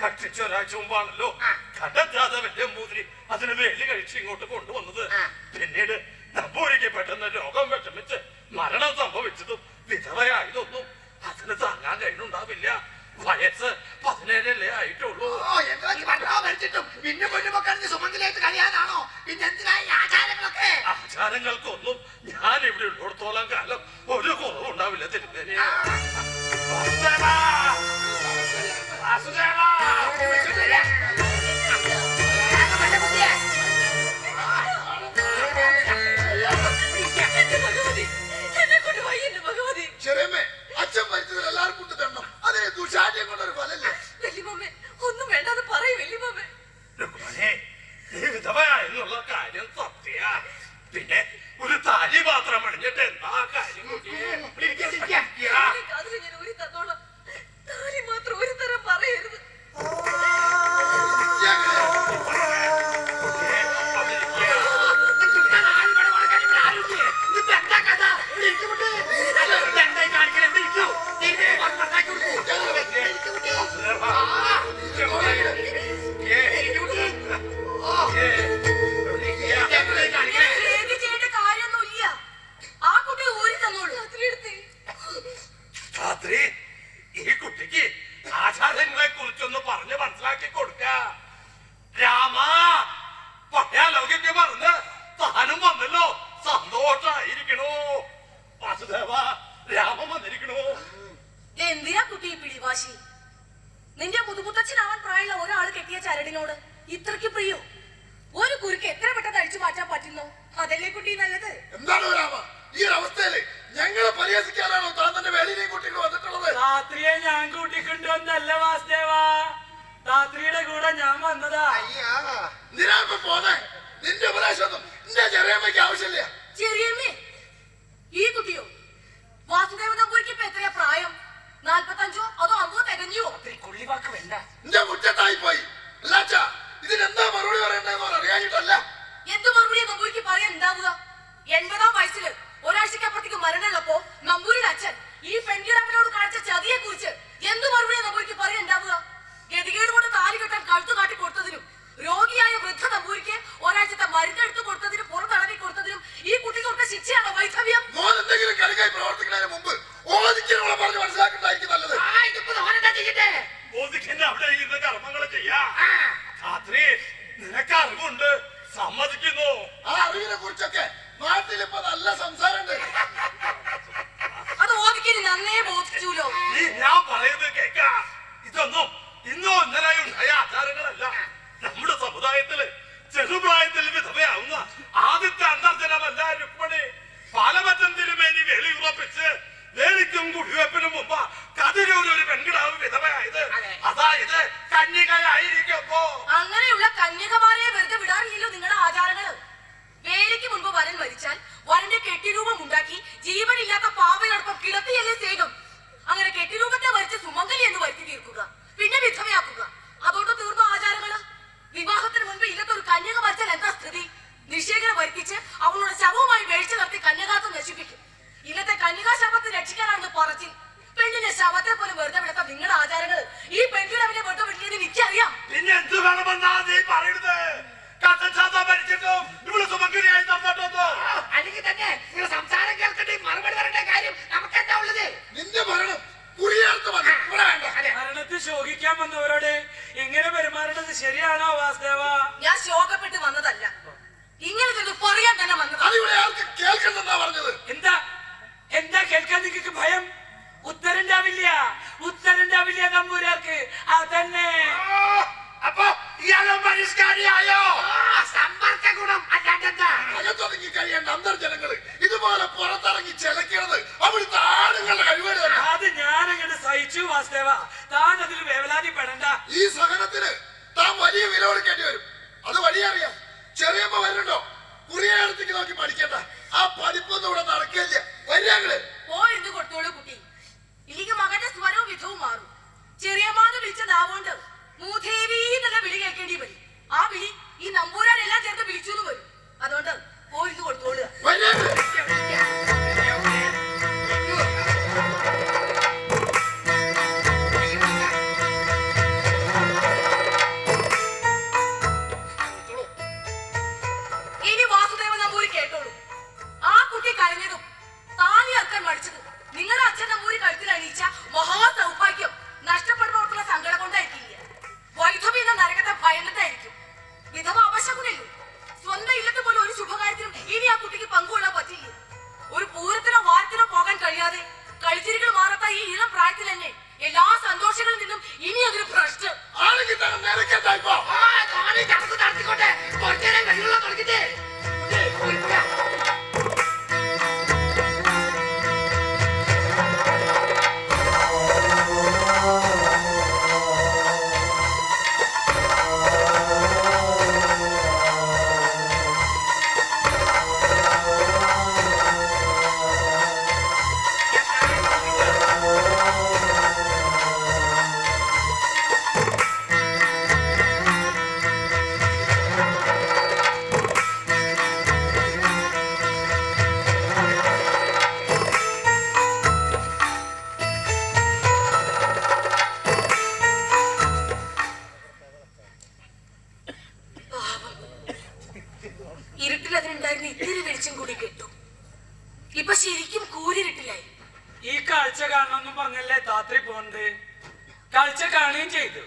കട്ടിച്ച ഒരാഴ്ച മുമ്പാണല്ലോ. വലിയ മൂതിരി അതിന് വേലി കഴിച്ച് ഇങ്ങോട്ട് കൊണ്ടുവന്നത്. പിന്നീട് നമ്പൂരിക്ക് പെട്ടെന്ന് രോഗം വിഷമിച്ച് മരണം സംഭവിച്ചതും വിധവയായതൊന്നും അതിന് താങ്ങാൻ കഴിയുന്നുണ്ടാവില്ല വയസ്സ് പതിനേഴല്ലേ ആയിട്ടുള്ളൂ. പിന്നെ സുമംഗലായിട്ട് കഴിയാനാണോ പിന്നെ എന്തിനായി ആചാരങ്ങൾക്കൊന്നും ഞാൻ ഇവിടെ ഉള്ളിടത്തോളം കാലം ഒരു കുറവുണ്ടാവില്ല തിരുമേനി വാസുദേവാ! വാസുദേവാ! മാത്രം സന്തോഷായിരിക്കണോ വാസുദേവ രാമൻ വന്നിരിക്കണോ. എന്തിനാ കുട്ടി പിടിവാശി? നിന്റെ മുതുമുത്തച്ഛനാവാൻ പ്രായമുള്ള ഒരാൾ കെട്ടിയ ചരടിനോട് ഇത്രക്ക് പ്രിയോ? ഒരു കുരുക്ക് എത്ര പെട്ടെന്ന് അഴിച്ചു മാറ്റാൻ പറ്റുന്നു? അതല്ലേ കുട്ടി നല്ലത്? എന്താണ് രാമ? ഈ ഒരു അവസ്ഥയിൽ ഞങ്ങളെ പരിഹസിക്കാനാണോ താൻ തന്നെ വേലിനെയും കൂട്ടിട്ട് വന്നിട്ടുള്ളത്? രാത്രിയെ ഞാൻ കൂട്ടിക്കൊണ്ടുവന്നല്ല വാസുദേവ. രാത്രിയുടെ കൂടെ ഞാൻ വന്നതാ. ഇപ്പൊ പോന്നെ. നിന്റെ ഉപദേശമൊന്നും നിന്റെ ചെറിയമ്മയ്ക്ക് ആവശ്യമില്ല. ചെറിയമ്മേ ഈ കുട്ടിയോ? വാസുദേവ നമ്പൂരിക്ക് ഇപ്പൊ എത്രയാ പ്രായം? നാൽപ്പത്തഞ്ചോ അതോ അമ്പതോ തികഞ്ഞോ കൊള്ളിവാക്ക് വേണ്ട. നിന്റെ മുറ്റത്തായി പോയി ഇതിനെന്താ മറുപടി പറയണ്ടെന്ന് അറിയാഞ്ഞിട്ടല്ല. എന്ത് മറുപടിയാ നമ്പൂരിക്ക് പറയാൻ ഉണ്ടാവുക? എൺപതാം വയസ്സിൽ ഒരാഴ്ചക്കപ്പുറത്തേക്ക് മരണമുള്ളപ്പോ നമ്പൂരിന്റെ അച്ഛൻ ഈ പെൺകിടാവിനോട് കാണിച്ച ചതിയെ കുറിച്ച് ഓദിക്കാനുള്ള പറഞ്ഞ് മനസ്സിലാക്കുന്നതായിരിക്കും നല്ലത്. ബോധിക്കുന്ന അവിടെ ഇരുന്ന് കർമ്മങ്ങൾ ചെയ്യാ. രാത്രി നിനക്ക് അറിവുണ്ട്. സമ്മതിക്കുന്നു. ആ അറിവിനെ കുറിച്ചൊക്കെ നാട്ടിലിപ്പോ നല്ല സംസാരമുണ്ട്. അത് ഓദിക്കിന് നന്നേ ബോധിച്ചൂലോ? നീ ഞാൻ പറയുന്നത് കേക്ക. ഇതൊന്നും ഇന്നോ ഇന്നലെയോ ഉണ്ടായ ആചാരങ്ങളല്ല. നമ്മുടെ സമുദായത്തിൽ ചെറുപ്രായത്തിൽ വിധവയാവുന്ന ആദ്യത്തെ അന്തർജനമല്ല രുക്മണി. പാലമറ്റം തിരുമേനി വേലി ഉറപ്പിച്ച് കുടിവെപ്പിന് മുമ്പ് കതിരൂർ ഒരു പെൺകിടാവ് വിധവയായത്. അതായത് കന്യകയായിരിക്കുമ്പോ. അങ്ങനെയുള്ള കന്യകമാരെ വെറുതെ വിടാറില്ലല്ലോ നിങ്ങളുടെ ആചാരങ്ങൾ വേലയ്ക്ക് മുൻപ് വരൻ മരിച്ചാൽ വരന്റെ കെട്ടിരൂപം ഉണ്ടാക്കി ജീവനില്ലാത്ത പാവയോടൊപ്പം കിടത്തിയല്ലേ സേകം അങ്ങനെ കെട്ടിരൂപത്തെ വരച്ച് സുമംഗലി എന്ന് വരുത്തി തീർക്കുക. പിന്നെ വിധവയാക്കുക. അതോടൊപ്പം തീർന്ന ആചാരങ്ങൾ? വിവാഹത്തിന് മുൻപ് ഇല്ലാത്ത ഒരു കന്യക മരിച്ചാൽ എന്താ സ്ഥിതി? നിഷേകനെ വരുത്തിച്ച് അവളുടെ ശവവുമായി വേഴ്ച നടത്തി കന്യകാത്വം നശിപ്പിക്കും. ഇല്ലത്തെ കന്യകാ ശവത്തെ രക്ഷിക്കാനാണ് പറച്ചിൽ. പെണ്ണിന്റെ ശവത്തെ പോലും വെറുതെ വിടത്ത? നിങ്ങളുടെ ആചാരങ്ങൾ. ഈ പെൺകിടവിനെ വെറുതെ വിളിക്കുന്നത് എനിക്കറിയാം. പിന്നെ എന്ത് വേണമെന്നാ നീ പറയുന്നത് അല്ലെങ്കിൽ തന്നെ സംസാരം കേൾക്കട്ടെ മറുപടി പറയേണ്ട കാര്യം നമുക്ക് എന്താ ഉള്ളത്? നിന്റെ ഭരണം കുറിയേർത്ത് മതി. ഇവിടെ വേണ്ട. മരണത്തിൽ ശോകിക്കാൻ വന്നവരോട് ഇങ്ങനെ ശരിയാണോ വാസുദേവ? ഞാൻ ശോകപ്പെട്ട് വന്നതല്ല. ഇങ്ങനെ പറയാൻ തന്നെ വന്നത്. അതിവിടെ ആർക്ക് കേൾക്കണ്ടെന്നാ പറഞ്ഞത്? എന്താ? എന്താ കേൾക്കാൻ നിങ്ങൾക്ക് ഭയം? ഉത്തരണ്ടാവില്ല ഉത്തരണ്ടാവില്ല നമ്പൂരാർക്ക് അതന്നെ. അപ്പൊ ഇയാളെ പരിഷ്കാരിയായോ? സമ്പർക്ക ഗുണം അല്ലാണ്ടെന്താ അകത്തൊതുങ്ങി കഴിയേണ്ട അന്തർജനങ്ങൾ. ഇതുപോലെ പുറത്തിറങ്ങി ചെലക്കണത് അവിടുത്തെ ആണുങ്ങളുടെ കഴിവേട് അത് ഞാൻ അങ്ങോട്ട് സഹിച്ചു വാസുദേവ. താൻ അതിൽ വേവലാതി പെടണ്ട. ഈ സഹനത്തിന് താൻ വലിയ വില കൊടുക്കേണ്ടി വരും. ഇരുട്ടിൽ ഇത്തിരി വെളിച്ചം കൂടി കിട്ടും. ഇപ്പൊ ശരിക്കും കൂരിരുട്ടിലായി ഈ കാഴ്ച കാണണമെന്നും പറഞ്ഞല്ലേ താത്രി പോണ്ട് കാഴ്ച കാണുകയും ചെയ്തു.